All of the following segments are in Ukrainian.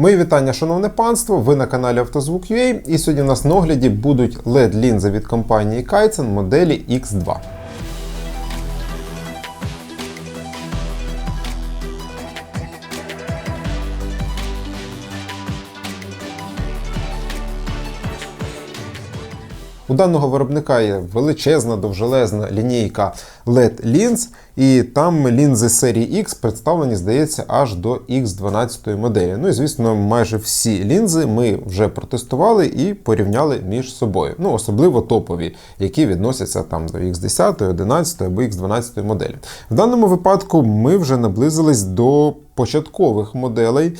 Мої вітання, шановне панство! Ви на каналі Автозвук.ua і сьогодні у нас на огляді будуть led лінзи від компанії Kaizen моделі X2. У даного виробника є величезна довжелезна лінійка LED лінз, і там лінзи серії X представлені, здається, аж до X12 моделі. Ну і звісно, майже всі лінзи ми вже протестували і порівняли між собою. Ну, особливо топові, які відносяться там до X10, 11 або X12 моделі. В даному випадку ми вже наблизились до початкових моделей.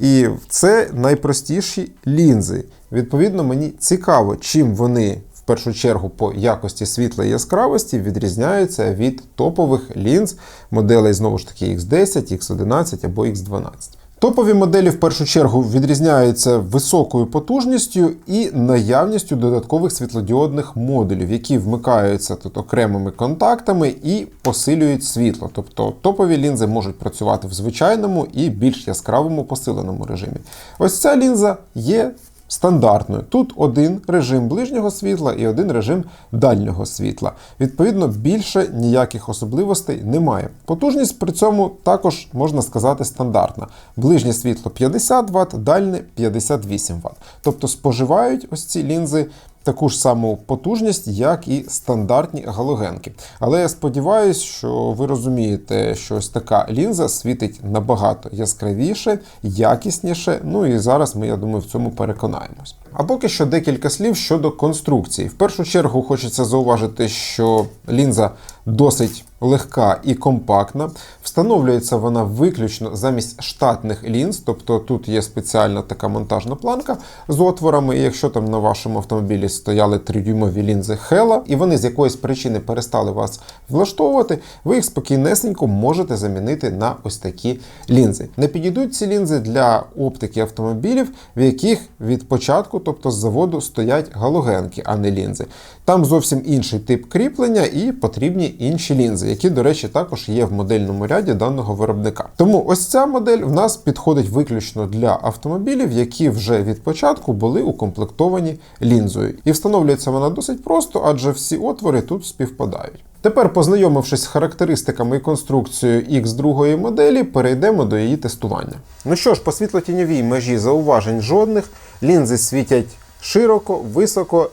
І це найпростіші лінзи. Відповідно, мені цікаво, чим вони першу чергу по якості світла і яскравості відрізняються від топових лінз моделей знову ж таки X10, X11 або X12. Топові моделі в першу чергу відрізняються високою потужністю і наявністю додаткових світлодіодних модулів, які вмикаються тут окремими контактами і посилюють світло. Тобто топові лінзи можуть працювати в звичайному і більш яскравому посиленому режимі. Ось ця лінза є стандартною. Тут один режим ближнього світла і один режим дальнього світла. Відповідно, більше ніяких особливостей немає. Потужність при цьому також можна сказати стандартна. Ближнє світло 50 Вт, дальне 58 Вт. Тобто споживають ось ці лінзи таку ж саму потужність, як і стандартні галогенки. Але я сподіваюся, що ви розумієте, що ось така лінза світить набагато яскравіше, якісніше. Ну і зараз ми, я думаю, в цьому переконаємось. А поки що декілька слів щодо конструкції. В першу чергу хочеться зауважити, що лінза досить легка і компактна. Встановлюється вона виключно замість штатних лінз, тобто тут є спеціальна така монтажна планка з отворами. І якщо там на вашому автомобілі стояли 3-дюймові лінзи Hella, і вони з якоїсь причини перестали вас влаштовувати, ви їх спокійнесенько можете замінити на ось такі лінзи. Не підійдуть ці лінзи для оптики автомобілів, в яких від початку, тобто з заводу, стоять галогенки, а не лінзи. Там зовсім інший тип кріплення і потрібні інші лінзи, які, до речі, також є в модельному ряді даного виробника. Тому ось ця модель в нас підходить виключно для автомобілів, які вже від початку були укомплектовані лінзою. І встановлюється вона досить просто, адже всі отвори тут співпадають. Тепер, познайомившись з характеристиками і конструкцією X2 моделі, перейдемо до її тестування. Ну що ж, по світлотіньовій межі зауважень жодних, лінзи світять широко, високо.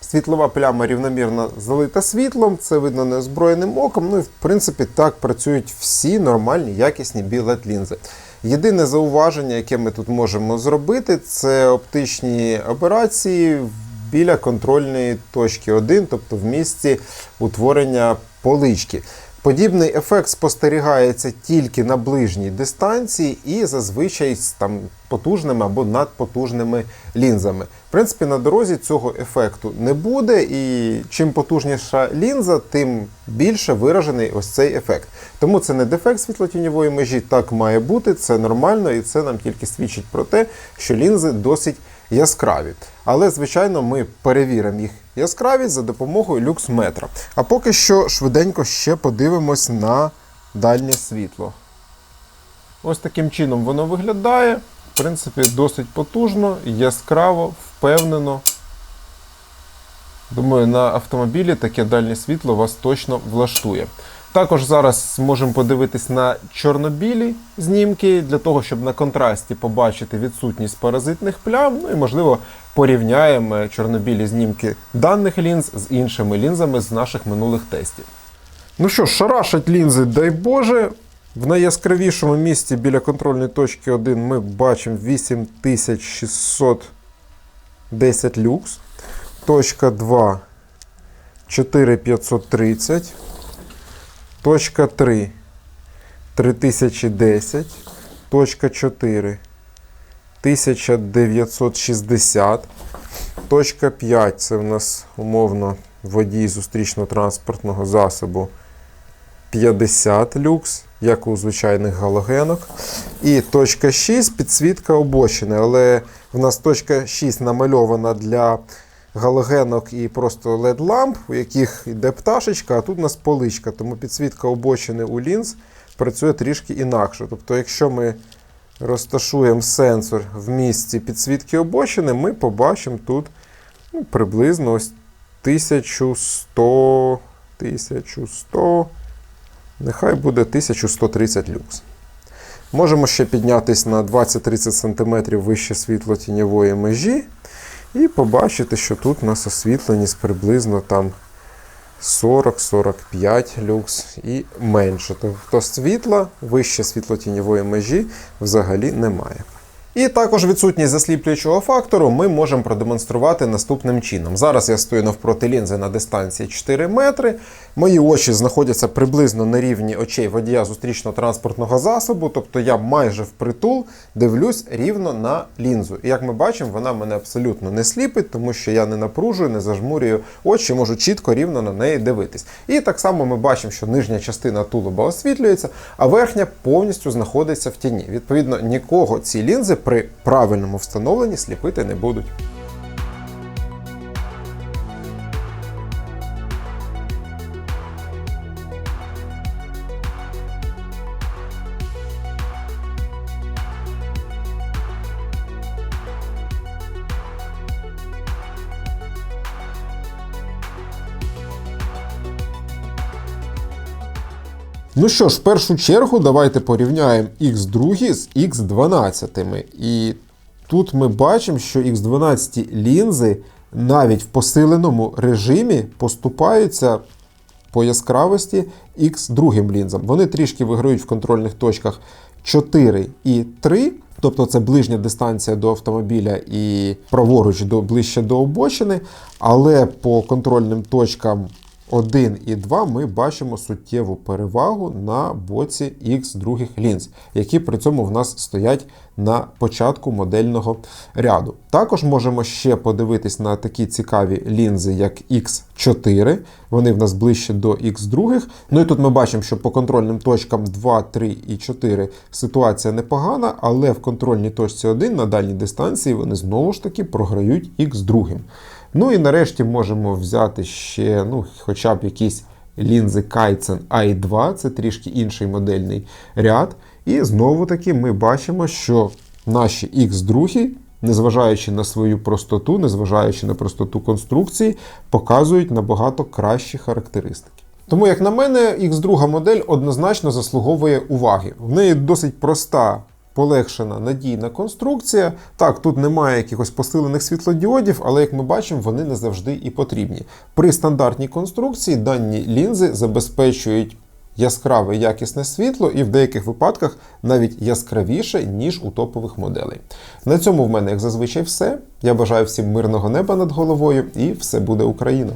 Світлова пляма рівномірно залита світлом, це видно неозброєним оком. Ну і в принципі так працюють всі нормальні якісні білет лінзи. Єдине зауваження, яке ми тут можемо зробити, це оптичні операції біля контрольної точки 1, тобто в місці утворення полички. Подібний ефект спостерігається тільки на ближній дистанції і зазвичай з там потужними або надпотужними лінзами. В принципі, на дорозі цього ефекту не буде, і чим потужніша лінза, тим більше виражений ось цей ефект. Тому це не дефект світлотіньової межі, так має бути, це нормально, і це нам тільки свідчить про те, що лінзи досить яскраві. Але, звичайно, ми перевіримо їх яскравість за допомогою люксметра. А поки що швиденько ще подивимось на дальнє світло. Ось таким чином воно виглядає. В принципі, досить потужно, яскраво, впевнено. Думаю, на автомобілі таке дальнє світло вас точно влаштує. Також зараз можемо подивитись на чорнобілі знімки, для того, щоб на контрасті побачити відсутність паразитних плям. Ну і, можливо, порівняємо чорнобілі знімки даних лінз з іншими лінзами з наших минулих тестів. Ну що шарашать лінзи, дай Боже. В найяскравішому місці біля контрольної точки 1 ми бачимо 8610 люкс. Точка 2 4530. Точка 3 3010. Точка 4 1960. Точка 5 це в нас умовно водій зустрічно-транспортного засобу 50 люкс, як у звичайних галогенок. І точка 6 підсвітка обочини. Але в нас точка 6 намальована для галогенок і просто LED-ламп, у яких йде пташечка, а тут у нас поличка. Тому підсвітка обочини у лінз працює трішки інакше. Тобто, якщо ми розташуємо сенсор в місці підсвітки обочини, ми побачимо тут ну, приблизно ось 1100, 1100, нехай буде 1130 люкс. Можемо ще піднятися на 20-30 см вище світло тіньової межі і побачити, що тут у нас освітленість приблизно там 40-45 люкс і менше. Тобто світла вище світлотіньової межі взагалі немає. І також відсутність засліплюючого фактору ми можемо продемонструвати наступним чином. Зараз я стою навпроти лінзи на дистанції 4 метри. Мої очі знаходяться приблизно на рівні очей водія зустрічного транспортного засобу, тобто я майже впритул дивлюсь рівно на лінзу. І як ми бачимо, вона мене абсолютно не сліпить, тому що я не напружую, не зажмурюю очі, можу чітко рівно на неї дивитись. І так само ми бачимо, що нижня частина тулуба освітлюється, а верхня повністю знаходиться в тіні. Відповідно, нікого ці лінзи при правильному встановленні сліпити не будуть. Ну що ж, в першу чергу давайте порівняємо X2 з X12. І тут ми бачимо, що X12 лінзи навіть в посиленому режимі поступаються по яскравості X2 лінзам. Вони трішки виграють в контрольних точках 4 і 3. Тобто це ближня дистанція до автомобіля і праворуч до ближче до обочини, але по контрольним точкам 1 і 2 ми бачимо суттєву перевагу на боці X других лінз, які при цьому в нас стоять на початку модельного ряду. Також можемо ще подивитись на такі цікаві лінзи, як X4. Вони в нас ближче до X других. Ну і тут ми бачимо, що по контрольним точкам 2, 3 і 4 ситуація непогана, але в контрольній точці 1 на дальній дистанції вони знову ж таки програють X другим. Ну і нарешті можемо взяти ще ну, хоча б якісь лінзи Kaizen i2, це трішки інший модельний ряд. І знову таки ми бачимо, що наші X2, незважаючи на свою простоту, незважаючи на простоту конструкції, показують набагато кращі характеристики. Тому, як на мене, X2 модель однозначно заслуговує уваги. В неї досить проста полегшена надійна конструкція. Так, тут немає якихось посилених світлодіодів, але як ми бачимо, вони не завжди і потрібні. При стандартній конструкції дані лінзи забезпечують яскраве якісне світло і в деяких випадках навіть яскравіше, ніж у топових моделей. На цьому в мене, як зазвичай, все. Я бажаю всім мирного неба над головою і все буде Україна!